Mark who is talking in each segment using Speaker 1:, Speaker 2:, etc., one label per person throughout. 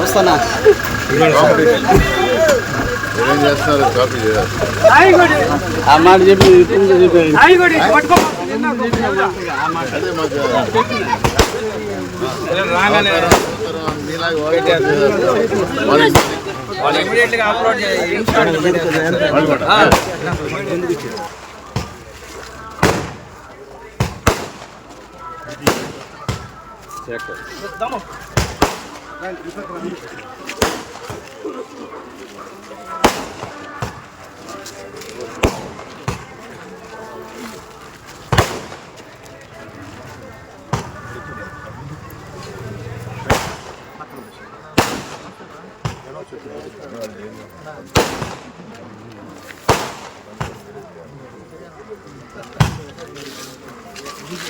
Speaker 1: వస్తానా
Speaker 2: ఏం చేస్తున్నారు? కాపీ చేయాలి.
Speaker 1: ఆ మాట చెప్పి ఇప్పుడు చెప్పి.
Speaker 2: అదే మాకు.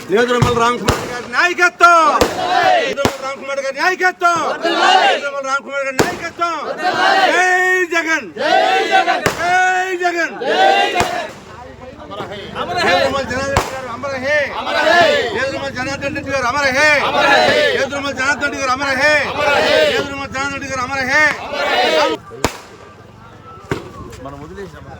Speaker 3: నియోజకవర్గం రామకుమార్ గారి నాయకత్వం నియోజకవర్గం రామకుమార్ గారి నాయకత్వం నియోజకవర్గం రామకుమార్ గారి నాయకత్వం జై జగన్ జనార్దన్ రెడ్డి గారు అమర హే నియోజకవర్గం జనార్దన్ రెడ్డి గారు అమర హే నియోజకవర్గం జనార్దన్ రెడ్డి గారు అమర హే నియోజకవర్గం జనార్దన్ రెడ్డి గారు అమర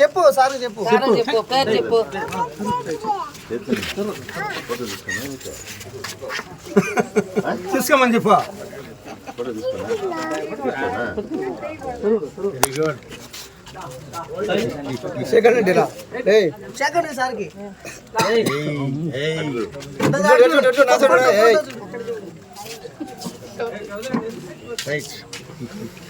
Speaker 1: చెప్పు సార్ చెప్పు.
Speaker 4: చెప్పు పేరు చెప్పు.
Speaker 3: తీసుకోమని చెప్పు.
Speaker 2: ఫోటో తీసుకున్నా?
Speaker 3: వెరీ గుడ్ సెకండ్ అండి
Speaker 1: సెకండ్ సార్కి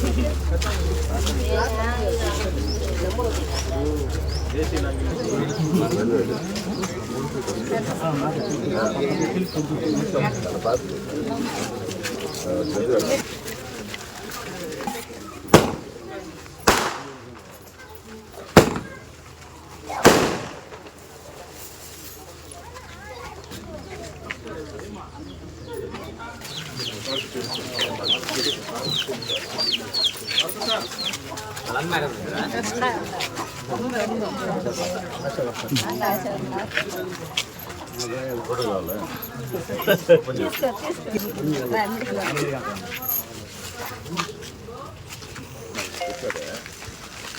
Speaker 4: మనం పేర్లు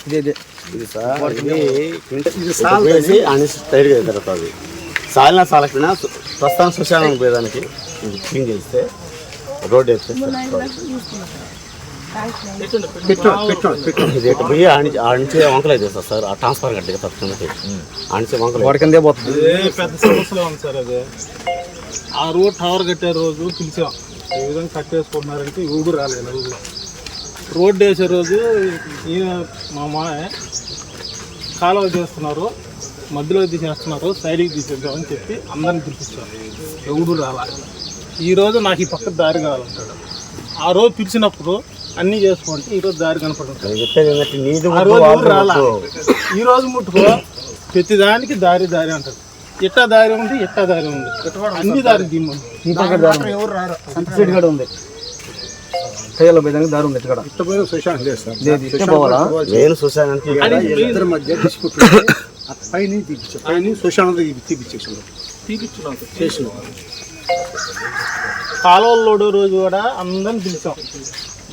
Speaker 5: ఇది సార్ ఇది క్వింటల్ పోయేసి అని టైర్గా జరుగుతుంది సాలిన సాలకపోయినా ప్రస్తుతం శ్మశానం పోయేదానికి క్లీన్ చేస్తే రోడ్ పోయి ఆడి ఆడించే వంకలు అయితే సార్ ఆ ట్రాన్స్ఫర్ కట్టి తప్పకుండా ఆడించే వంకలు
Speaker 1: వాడికిందే పోతుంది.
Speaker 6: ఏ పెద్ద సమస్యలో ఉంది సార్ అది. ఆ రోడ్ టవర్ కట్టే రోజు పిలిచాం. ఈ విధంగా కట్టేసుకుంటున్నారంటే ఊరు రాలేదు ఊరు. రోడ్డు వేసే రోజు ఈయన మా మాయ కాలువ చేస్తున్నారు మధ్యలో తీసేస్తున్నారు సైడ్కి తీసేద్దామని చెప్పి అందరిని పిలిపించారు. ఎవడు రాలా ఈ రోజు నాకు ఈ పక్క దారి కావాలంటాడు. ఆ రోజు పిలిచినప్పుడు అన్నీ చేసుకుంటే ఈ రోజు దారి కనపడుతుంది. ఆ రోజు ఎవరు రాలా?
Speaker 5: ముట్టు.
Speaker 6: ఈ రోజు ముట్టుకో ప్రతి దానికి దారి దారి అంటారు ఇట్టా దారి ఉంది ఇట్టా దారి ఉంది? అన్ని దారి
Speaker 7: ఉంది. పోయేదానికి దారి ఉంది ఇక్కడ.
Speaker 3: సుశాంత్ ఇద్దరి మధ్య పైన సుశాంత్
Speaker 6: తీపిచ్చున్నాం.
Speaker 3: చేసిన.
Speaker 6: కాలువలోడు రోజు కూడా అందరిని పిలిచాం.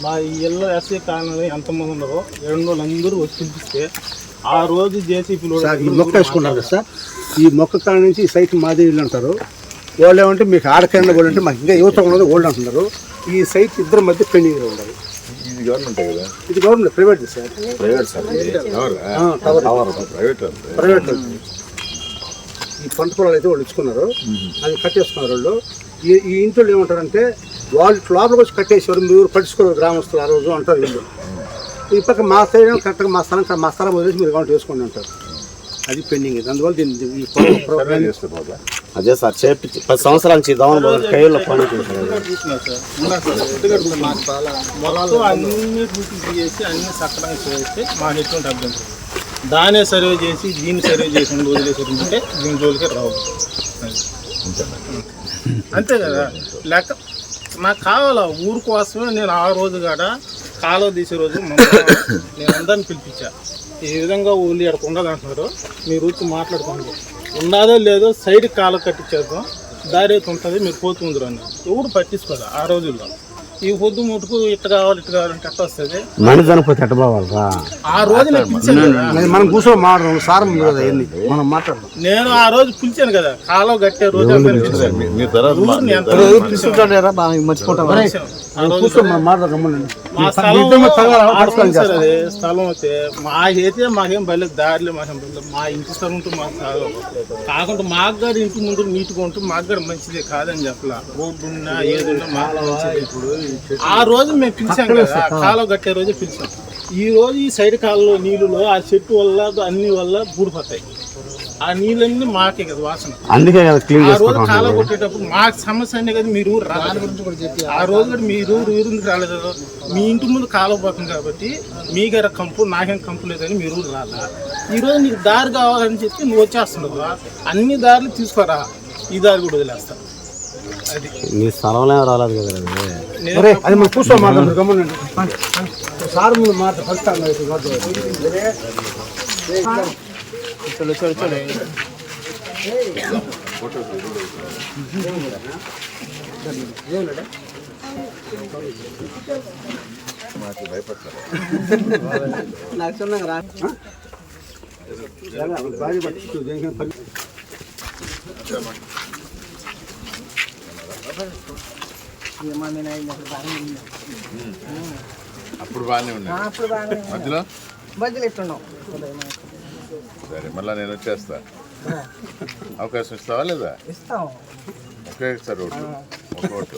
Speaker 6: మా ఈ ఇళ్ళ ఎస్ఏ కాలనీలో ఎంతమంది ఉన్నారో రెండు రోజులు అందరూ వచ్చి పిలిపిస్తే ఆ రోజు జేసీపీలో
Speaker 3: సార్ ఈ మొక్క వేసుకున్నారు కదా సార్? ఈ మొక్క కాడ నుంచి ఈ సైట్ మాదే ఇల్లు అంటారు. వాళ్ళు ఏమంటే మీకు ఆడకైనా వాళ్ళు అంటే మాకు ఇంకా యువత ఉన్నది ఓల్డ్ అంటున్నారు. ఈ సైట్ ఇద్దరి మధ్య పెండింగ్ ఉండదు
Speaker 2: ఇది గవర్నమెంట్ కదా?
Speaker 3: ఇది government private
Speaker 2: sir. Private sir private
Speaker 3: private. ఈ పంట పొలాలు అయితే వాళ్ళు ఇచ్చుకున్నారు. అది కట్టేసుకున్నారు వాళ్ళు. ఈ ఈ ఇంట్లో ఏమంటారంటే వాళ్ళు లోపలికి వచ్చి కట్టేసారు మీరు పట్టించుకోరు గ్రామస్తులు ఆ రోజు అంటారు వీళ్ళు. ఈ పక్క మా సైడ్ కరెక్ట్గా మా స్థలం మా స్థలం వదిలేసి మీరు అకౌంట్ వేసుకోండి అంటారు. అది పెండింగ్ ఇది. అందువల్ల దీన్ని
Speaker 5: అదే సార్ చేపించి పది సంవత్సరాల నుంచి దవన కైలో పని
Speaker 6: అన్ని పూర్తి చేసి అన్ని సక్రమంగా చేస్తే మా ఎటువంటి అభ్యంతరం దానే సర్వే చేసి దీన్ని సర్వే చేసి వదిలేసి ఉంటే దీని జోలికి రావు. అంతే కదా? లెక్క నాకు కావాలా? ఊరు కోసమే నేను ఆ రోజు కాడ కాలువ తీసే రోజు నేను అందరిని పిలిపించా. ఈ విధంగా ఊళ్ళు ఎక్కడ అంటున్నారు. మీరు వచ్చి మాట్లాడుకోండి. ఉన్నదో లేదో సైడ్ కాలువ కట్టించేద్దాం. దారి అయితే ఉంటుంది మీరు పోతుందరు అని. ఎవరు పట్టించుకోదా ఆ రోజుల్లో? ఈ పొద్దు ముట్టుకు ఇట్ట కావాలి ఇట్ట కావాలంటే ఎట్ట వస్తుంది?
Speaker 5: మనిషి చనిపోతే ఎట్ట పోవాలరా
Speaker 6: ఆ రోజు పిలిచాను కదా.
Speaker 3: మనం కూర్చొని మాట్లాడడం సారం ఉంది కదా అవన్నీ మనం మాట్లాడదాం.
Speaker 6: నేను ఆ రోజు పిలిచాను కదా కాలువ కట్టే రోజు అందరిని పిలిచాను.
Speaker 2: మీ- తర్వాత మా-
Speaker 6: ఊరిని ఎంత
Speaker 7: మర్చిపోతాం
Speaker 3: కూర్చొని మనం మాట్లాడదాం
Speaker 6: మా స్థలం ఆడుకోండి సార్ అది. స్థలం అయితే మా అయితే మాకేం బయలు దారిలో మాకేం బయలు మా ఇంటి స్థలం ఉంటే మాకు కాదు కాకుండా మాకు గారు ఇంటి ముందు నీట్గా ఉంటే మాకు గారు మంచిదే కాదని చెప్పలా. రోడ్డు ఉన్నా ఏది ఉన్నా మాకు మంచిదే. ఇప్పుడు ఆ రోజు మేము పిలిచాం కదా కాలువ కట్టే రోజు పిలిచాం. ఈ రోజు ఈ సైడ్ కాలంలో నీళ్ళలో ఆ చెట్టు వల్ల అన్ని వల్ల బూడిపోతాయి ఆ నీళ్ళన్నీ మాకే కదా వాసన.
Speaker 5: అందుకే కదా క్లీన్
Speaker 6: ఆ రోజు కాలం కొట్టేటప్పుడు మాకు సమస్య అనే కదా మీరు ఊరు రాలేదు. ఆ రోజు కూడా మీరు ఊరు రాలేదు? మీ ఇంటి ముందు కాలం పోతుంది కాబట్టి మీకేర కంపు నాకేం కంపు లేదని మీరు ఊరు రాలా. ఈ రోజు నీకు దారి కావాలని చెప్పి నువ్వు వచ్చేస్తున్నావు అన్ని దారులు తీసుకోరా? ఈ దారి కూడా వదిలేస్తా. అది.
Speaker 5: నీ స్థలంలో రాలేదు కదా అది.
Speaker 3: మనం కూర్చొని మాట్లాడదాం గమనండి సార్ ముందు మాట ఫస్ట్
Speaker 6: చలో చలో చలో
Speaker 7: నాకు చిన్నగా రా
Speaker 2: అప్పుడు బాగానే ఉన్నాయి. మధ్యలో?
Speaker 7: మధ్యలో ఎట్టున్నాం
Speaker 2: సరే మళ్ళీ నేను వచ్చేస్తా అవకాశం ఇస్తావా లేదా
Speaker 7: ఇస్తాం
Speaker 2: ఒకే సార్ ఓటు ఒక ఓటు